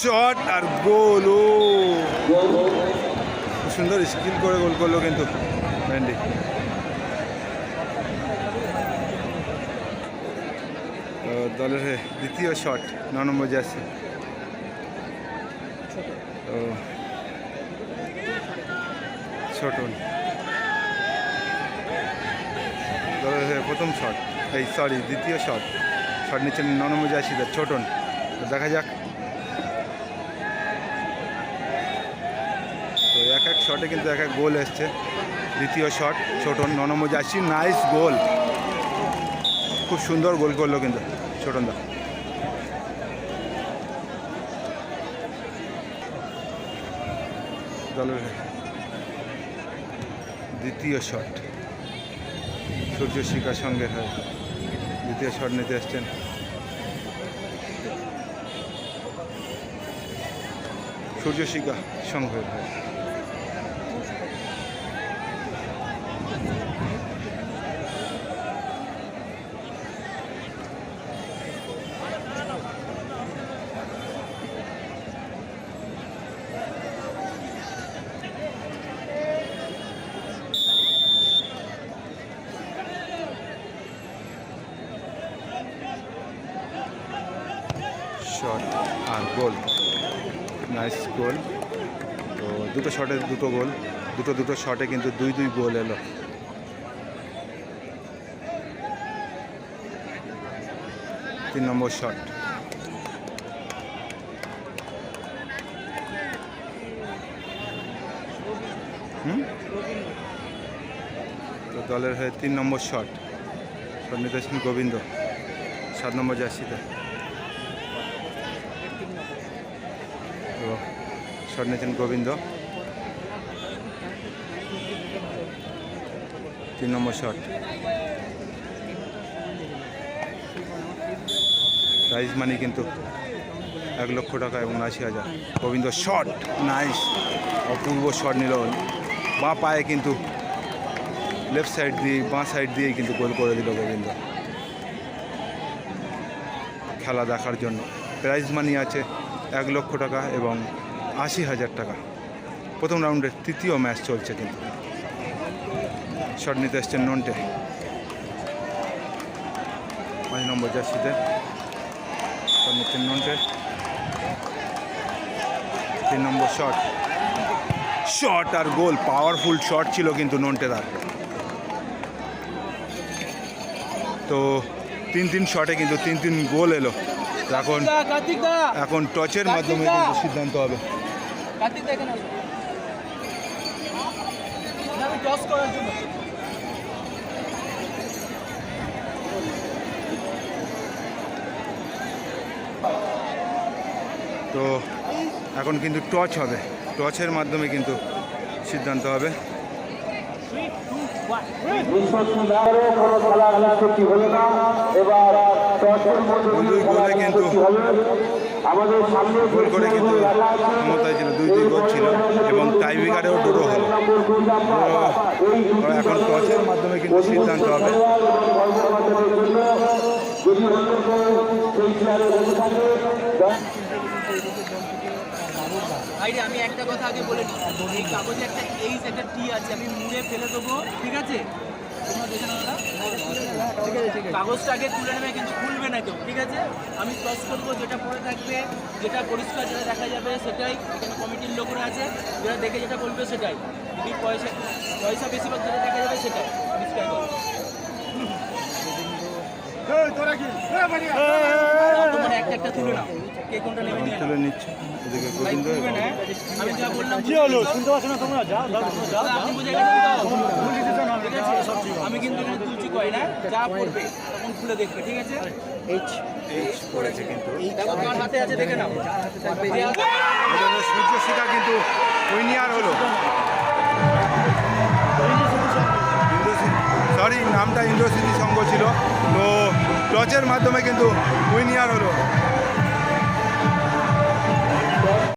Shot আর গোল, ও। সুন্দর skill করে গোল করল কিন্তু ব্যান্ডি তো দলের দ্বিতীয় শট, ন নম্বর যাচ্ছে তো ছোটন দলের প্রথম শট, এই সরি দ্বিতীয় শট। শট নিচ্ছেন ন নম্বর যাচ্ছিলেন ছোটন দেখা যাক তো এক এক শটে কিন্তু এক এক গোল এসছে। দ্বিতীয় শট ছোটন ন নম্বর নাইস গোল খুব সুন্দর গোল করল কিন্তু ছোটন দা দলের দ্বিতীয় শট সূর্য শিকার সঙ্গে হয়। দ্বিতীয় শট নিতে এসছেন। সূর্য শিকা সঙ্গে হয়। শট আর গোল নাইস গোল তো দুটো শটে দুটো গোল দুটো দুটো শটে কিন্তু দুই দুই গোল এলো। তিন নম্বর শট তো দলের হয়ে তিন নম্বর শট শট গোবিন্দ। সাত নম্বর জার্সিতে শট নিয়েছেন গোবিন্দ। তিন নম্বর শট প্রাইজ মানি কিন্তু এক লক্ষ টাকা এবং আশি হাজার। গোবিন্দ শট নাইস অপূর্ব শট নিল। বাঁ পায়ে কিন্তু লেফট সাইড দিয়ে, বাঁ সাইড দিয়েই কিন্তু গোল করে দিল গোবিন্দ। খেলা দেখার জন্য। প্রাইজ মানি আছে এক লক্ষ টাকা এবং আশি হাজার টাকা। প্রথম রাউন্ডের তৃতীয় ম্যাচ চলছে কিন্তু। শট নিতে এসছেন নন্টে। পাঁচ নম্বর জার্সিতে। শট নিচ্ছেন নন্টে। তিন নম্বর শট শট আর গোল পাওয়ারফুল শট ছিল কিন্তু নন্টে তার। তো তিন তিন শটে কিন্তু তিন তিন গোল এলো। এখন এখন টচের মাধ্যমে কিন্তু সিদ্ধান্ত হবে। কার্তিক দা এখানে না, আমি টস করার জন্য। তো এখন কিন্তু টচ হবে। টচের মাধ্যমে কিন্তু সিদ্ধান্ত হবে। নিষ্পত্তি না কোনো খেলা নিষ্পত্তি হলো না। এবার গোলে কিন্তু গোল করে কিন্তু ক্ষমতায় ছিল দুই দুই গোল ছিল এবং টাইব্রেকারেও ড্র হলো। এখন টচের মাধ্যমে কিন্তু সিদ্ধান্ত হবে। আমি একটা কথা আগে বলে দিই এই কাগজে একটা এইচ একটা টি আছে আমি মুড়ে ফেলে দেবো ঠিক আছে? কাগজটা আগে তুলে নেবে, কিন্তু খুলবে না কেউ, ঠিক আছে? আমি ক্রস করব, যেটা পরে থাকবে, যেটা পরিষ্কার যেটা দেখা যাবে, সেটাই এখানে কমিটির লোকরা আছে যেটা দেখে যেটা বলবে সেটাই। পয়সা পয়সা বেশিরভাগ যেটা দেখা যাবে সেটাই যা তোমরা আছে? আমি কিন্তু তুলছি কয় না যা পড়বে তখন খুলে দেখবে ঠিক আছে কিন্তু আছে দেখে যে কিন্তু হলো সরি নামটা ইন্দ্রস্মৃতি সংঘ ছিল তো টচের মাধ্যমে কিন্তু উইনিয়ার হলো।